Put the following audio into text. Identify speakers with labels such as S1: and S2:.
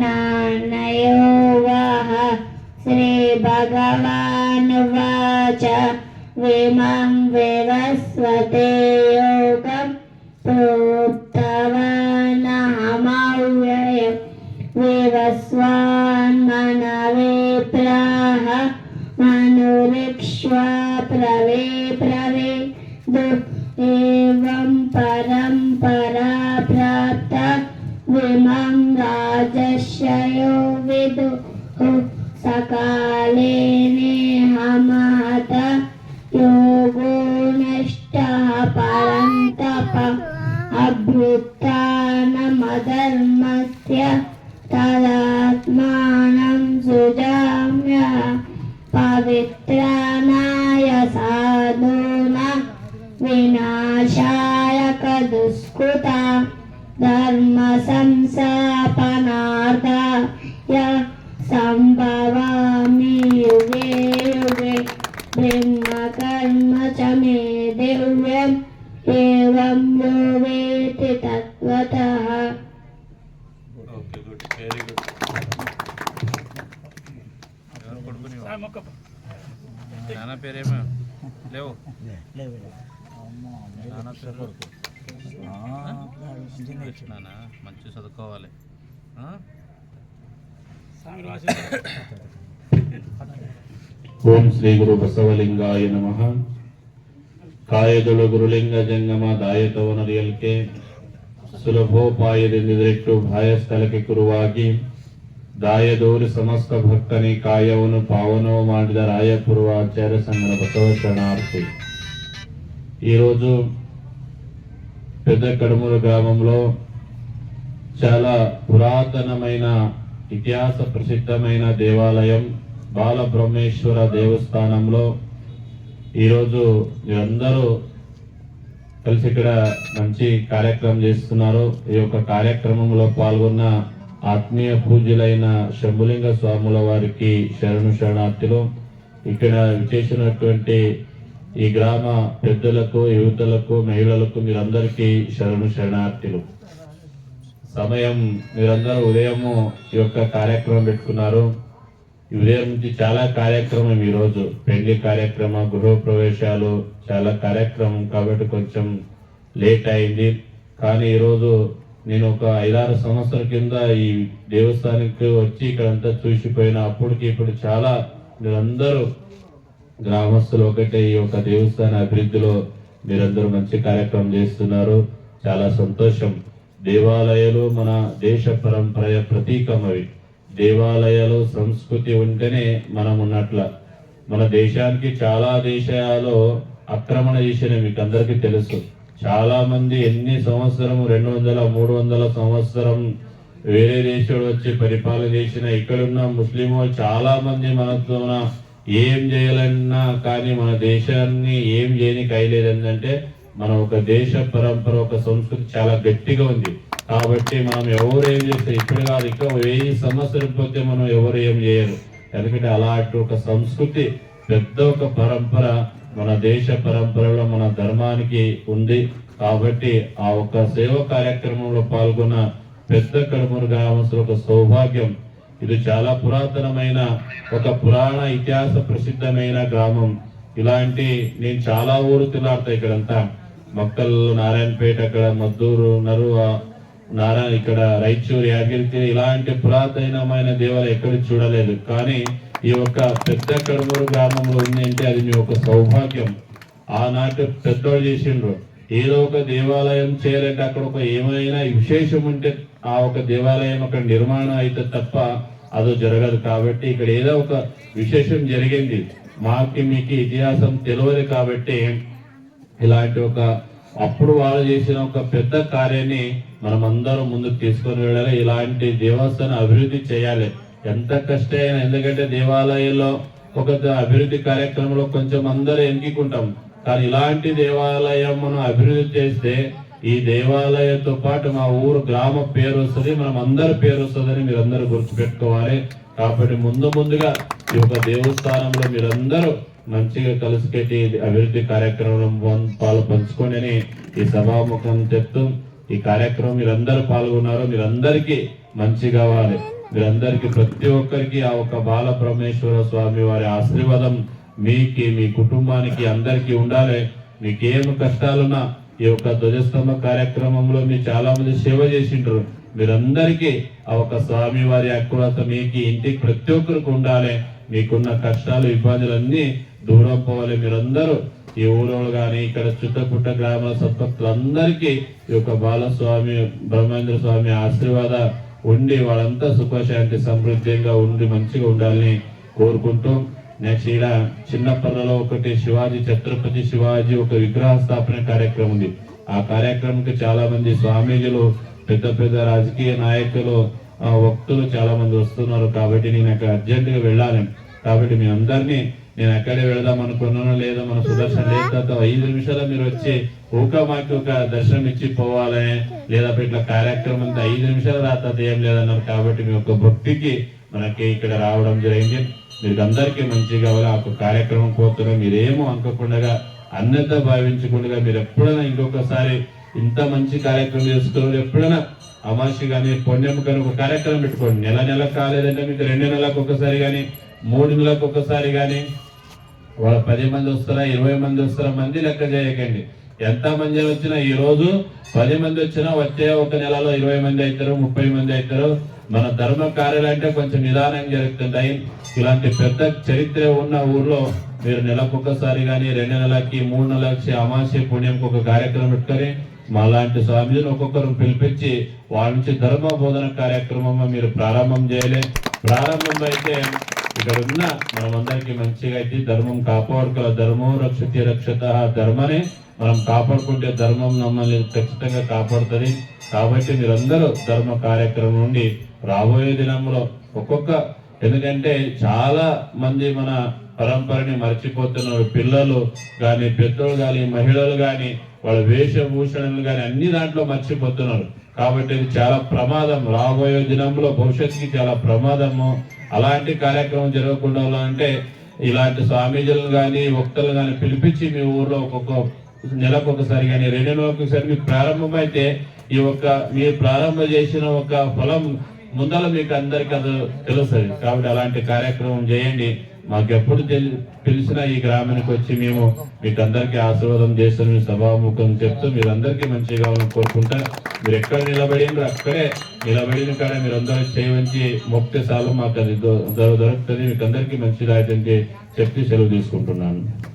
S1: नानयो वः श्रीभगवानुवाच विमं विवस्वते योगं प्रोक्तवानहमव्ययम् विवस्वान्मनवे प्राह मनुरिक्ष्वा प्रवे प्रवे दु एवं परम्परा प्राप्ता विमं राजर्षयो धर्मस्य तदात्मानं सुजाम्य पवित्रनाय साधूना विनाशायकदुष्कृता धर्मसंस्थापनार्थ य सम्भवामि युगे युगे ब्रह्मकर्म च मे दिव्यम् एवं यो वेति तत्त्वतः
S2: వెరీ గుడ్ పేరేమో? లేవు. పేరు? నాన్న మంచి చదువుకోవాలి.
S3: ఓం శ్రీ గురు బసవలింగాయ నమ. కాయదుల గురులింగ జంగమ దాయతవనరియల్కే ಸುಲಭೋಪಾಯದಿಂದಿಟ್ಟು ಬಾಯ ಸ್ಥಳಕ್ಕೆ ಕುರುವಾಗಿ ದಾಯದೋರಿ ಸಮಸ್ತ ಭಕ್ತನಿ ಕಾಯವನ್ನು ಪಾವನವ ಮಾಡಿದ ರಾಯಪುರುವ ಆಚಾರ್ಯ ಸಂಘದ ಬಸವ ಶರಣಾರ್ಥಿ ఈరోజు పెద్ద కడుమూరు గ్రామంలో చాలా పురాతనమైన ఇతిహాస ప్రసిద్ధమైన దేవాలయం బాలబ్రహ్మేశ్వర దేవస్థానంలో ఈరోజు మీరందరూ కలిసి ఇక్కడ మంచి కార్యక్రమం చేస్తున్నారు. ఈ యొక్క కార్యక్రమంలో పాల్గొన్న ఆత్మీయ పూజలైన శంభులింగ స్వాముల వారికి శరణు శరణార్థులు. ఇక్కడ విచేసినటువంటి ఈ గ్రామ పెద్దలకు యువతలకు మహిళలకు మీరందరికీ శరణు శరణార్థులు. సమయం మీరందరూ ఉదయము ఈ యొక్క కార్యక్రమం పెట్టుకున్నారు. ఉదయం నుంచి చాలా కార్యక్రమం ఈరోజు పెళ్ళి కార్యక్రమం గృహ ప్రవేశాలు చాలా కార్యక్రమం కాబట్టి కొంచెం లేట్ అయింది. కానీ ఈరోజు నేను ఒక ఐదారు సంవత్సరాల కింద ఈ దేవస్థానానికి వచ్చి ఇక్కడంతా చూసిపోయిన. అప్పటికి ఇప్పుడు చాలా మీరందరూ గ్రామస్తులు ఒకటే ఈ యొక్క దేవస్థాన అభివృద్ధిలో మీరందరూ మంచి కార్యక్రమం చేస్తున్నారు. చాలా సంతోషం. దేవాలయాలు మన దేశ పరంపర ప్రతీకం అవి. దేవాలయాలు సంస్కృతి ఉంటేనే మనం ఉన్నట్ల మన దేశానికి చాలా దేశాలు ఆక్రమణ చేసిన మీకు అందరికీ తెలుసు. చాలా మంది ఎన్ని సంవత్సరం రెండు వందల మూడు వందల సంవత్సరం వేరే దేశాలు వచ్చి పరిపాలన చేసిన ఇక్కడున్న ముస్లిం చాలా మంది మనతోన ఏం చేయాలన్నా కానీ మన దేశాన్ని ఏం చేయని అయ్యలేదు ఏంటంటే మన ఒక దేశ పరంపర ఒక సంస్కృతి చాలా గట్టిగా ఉంది. కాబట్టి మనం ఎవరు ఏం చేస్తే ఇప్పుడు కాదు ఇంకా వెయ్యి సంవత్సరం పోతే మనం ఎవరు ఏం చేయరు. ఎందుకంటే అలాంటి ఒక సంస్కృతి పెద్ద ఒక పరంపర మన దేశ పరంపరలో మన ధర్మానికి ఉంది. కాబట్టి ఆ ఒక సేవ కార్యక్రమంలో పాల్గొన్న పెద్ద కడుమూరు గ్రామస్తుల ఒక సౌభాగ్యం ఇది చాలా పురాతనమైన ఒక పురాణ ఇతిహాస ప్రసిద్ధమైన గ్రామం. ఇలాంటి నేను చాలా ఊరు తిలాడతా ఇక్కడంతా. మక్కల్ నారాయణపేట అక్కడ మద్దూరు నరువ నారాయణ ఇక్కడ రైచూరి యాగిరికి ఇలాంటి పురాతనమైన దేవాలయం ఎక్కడ చూడలేదు. కానీ ఈ యొక్క పెద్ద కడుమూరు గ్రామంలో ఉంది అంటే అది మీ యొక్క సౌభాగ్యం. ఆనాటి పెద్దోళ్ళు చేసిండ్రు. ఏదో ఒక దేవాలయం చేయాలంటే అక్కడ ఒక ఏమైనా విశేషం ఉంటే ఆ ఒక దేవాలయం అక్కడ నిర్మాణం అయితే తప్ప అది జరగదు. కాబట్టి ఇక్కడ ఏదో ఒక విశేషం జరిగింది. మాకి మీకు ఇతిహాసం తెలియదు కాబట్టి ఇలాంటి ఒక అప్పుడు వాళ్ళు చేసిన ఒక పెద్ద కార్యాన్ని మనం అందరం ముందుకు తీసుకొని వెళ్ళాలి. ఇలాంటి దేవస్థానం అభివృద్ధి చేయాలి. ఎంత కష్టమైనా ఎందుకంటే దేవాలయంలో ఒక అభివృద్ధి కార్యక్రమంలో కొంచెం అందరూ ఎన్నుకుంటాం. కానీ ఇలాంటి దేవాలయం మనం అభివృద్ధి చేస్తే ఈ దేవాలయంతో పాటు మా ఊరు గ్రామ పేరు వస్తుంది మనం అందరి పేరు వస్తుందని మీరు అందరూ గుర్తుపెట్టుకోవాలి. కాబట్టి ముందు ముందుగా ఈ యొక్క దేవస్థానంలో మీరందరూ మంచిగా కలిసిపెట్టి అభివృద్ధి కార్యక్రమం పాలు పంచుకొని అని ఈ సభాముఖం చెప్తూ ఈ కార్యక్రమం మీరందరూ పాల్గొన్నారు. మీరందరికీ మంచి కావాలి. మీరందరికీ ప్రతి ఒక్కరికి ఆ ఒక బాల పరమేశ్వర స్వామి వారి ఆశీర్వాదం మీకి మీ కుటుంబానికి అందరికీ ఉండాలి. మీకేం కష్టాలున్నా ఈ యొక్క ధ్వజస్తంభ కార్యక్రమంలో మీరు చాలా మంది సేవ చేసిండ్రు. మీరందరికీ ఆ ఒక స్వామి వారి అక్కురత మీకు ఇంటికి ప్రతి ఒక్కరికి ఉండాలి. మీకున్న కష్టాలు ఇబ్బందులన్నీ దూరం పోవాలి మీరందరూ ఈ ఊరోళ్ళు కానీ ఇక్కడ చుట్టపుట్ట గ్రామ సంపత్తులందరికీ ఈ యొక్క బాలస్వామి బ్రహ్మేంద్ర స్వామి ఆశీర్వాద ఉండి వాళ్ళంతా సుఖశాంతి సమృద్ధిగా ఉండి మంచిగా ఉండాలని కోరుకుంటూ నెక్స్ట్ ఈడ చిన్నపల్లలో ఒకటి శివాజీ ఛత్రపతి శివాజీ ఒక విగ్రహ స్థాపన కార్యక్రమం ఉంది. ఆ కార్యక్రమంకి చాలా మంది స్వామీజీలు పెద్ద పెద్ద రాజకీయ నాయకులు ఆ, వక్తులు చాలా మంది వస్తున్నారు. కాబట్టి నేను అక్కడ వెళ్ళాలి. కాబట్టి మీ అందరినీ నేను అక్కడే వెళదాం అనుకున్నాను లేదా మన సుదర్శన్ లేదా ఐదు నిమిషాలు మీరు వచ్చి ఊక మాకు ఒక దర్శనం ఇచ్చి పోవాలి లేదా ఇట్లా కార్యక్రమం అంతా ఐదు నిమిషాలు రాత ఏం లేదన్నారు కాబట్టి మీ యొక్క భక్తికి మనకి ఇక్కడ రావడం జరిగింది. మీకు అందరికీ మంచి కావాలి ఆ కార్యక్రమం పోతున్నాం మీరేమో అనుకోకుండా అన్యత భావించకుండా మీరు ఎప్పుడైనా ఇంకొకసారి ఇంత మంచి కార్యక్రమం చేసుకున్నారు ఎప్పుడైనా అమాసి కానీ పుణ్యం కానీ ఒక కార్యక్రమం పెట్టుకోండి. నెల నెల కాలేదంటే మీకు రెండు నెలలకు ఒకసారి కానీ మూడు నెలలకు ఒకసారి కానీ వాళ్ళ పది మంది వస్తారా ఇరవై మంది వస్తారా మంది లెక్క చేయకండి. ఎంత మంది వచ్చినా ఈ రోజు పది మంది వచ్చినా వచ్చే ఒక నెలలో ఇరవై మంది అవుతారు ముప్పై మంది అవుతారు. మన ధర్మ కార్యాలు అంటే కొంచెం నిదానం జరుగుతుంటాయి. ఇలాంటి పెద్ద చరిత్ర ఉన్న ఊర్లో మీరు నెలకు ఒకసారి కానీ రెండు నెలలకి మూడు నెలలకి అమాస్య పుణ్యంకి ఒక కార్యక్రమం పెట్టుకొని మా లాంటి స్వామిజీని ఒక్కొక్కరు పిలిపించి వాళ్ళ నుంచి ధర్మ బోధన కార్యక్రమం మీరు ప్రారంభం చేయలే. ప్రారంభం అయితే ఇక్కడ ఉన్న మనమందరికి మంచిగా అయితే ధర్మం కాపాడుకోవాలి. ధర్మం రక్షతి రక్షత. ధర్మనే మనం కాపాడుకుంటే ధర్మం మమ్మల్ని ఖచ్చితంగా కాపాడుతుంది. కాబట్టి మీరందరూ ధర్మ కార్యక్రమం నుండి రాబోయే దినంలో ఒక్కొక్క ఎందుకంటే చాలా మంది మన పరంపరని మర్చిపోతున్నారు. పిల్లలు కానీ పెద్దలు కానీ మహిళలు కానీ వాళ్ళ వేషభూషణలు కానీ అన్ని దాంట్లో మర్చిపోతున్నారు. కాబట్టి ఇది చాలా ప్రమాదం. రాబోయే దినంలో భవిష్యత్తుకి చాలా ప్రమాదము. అలాంటి కార్యక్రమం జరగకుండా ఉండాలంటే ఇలాంటి స్వామీజీలను కానీ వక్తలు కానీ పిలిపించి మీ ఊర్లో ఒక్కొక్క నెలకు ఒకసారి కానీ రెండు నెలలకు ఒకసారి మీకు ప్రారంభమైతే ఈ యొక్క మీరు ప్రారంభం చేసిన ఒక ఫలం ముందర మీకు అందరికీ అది తెలుస్తుంది. కాబట్టి అలాంటి కార్యక్రమం చేయండి. మాకు ఎప్పుడు తెలి- ఈ గ్రామానికి వచ్చి మేము మీకు అందరికీ ఆశీర్వాదం చేస్తాం మీ సభాముఖం చెప్తూ. మీరందరికీ మంచిగా కావాలని కోరుకుంటా. మీరు ఎక్కడ నిలబడిండ్రు అక్కడే నిలబడిన కాడ మీరు అందరూ చేయవచ్చి మొక్తే సాలు మాకు అది దొరుకుతుంది. మీకు అందరికీ మంచి అయితే చెప్పి సెలవు తీసుకుంటున్నాను.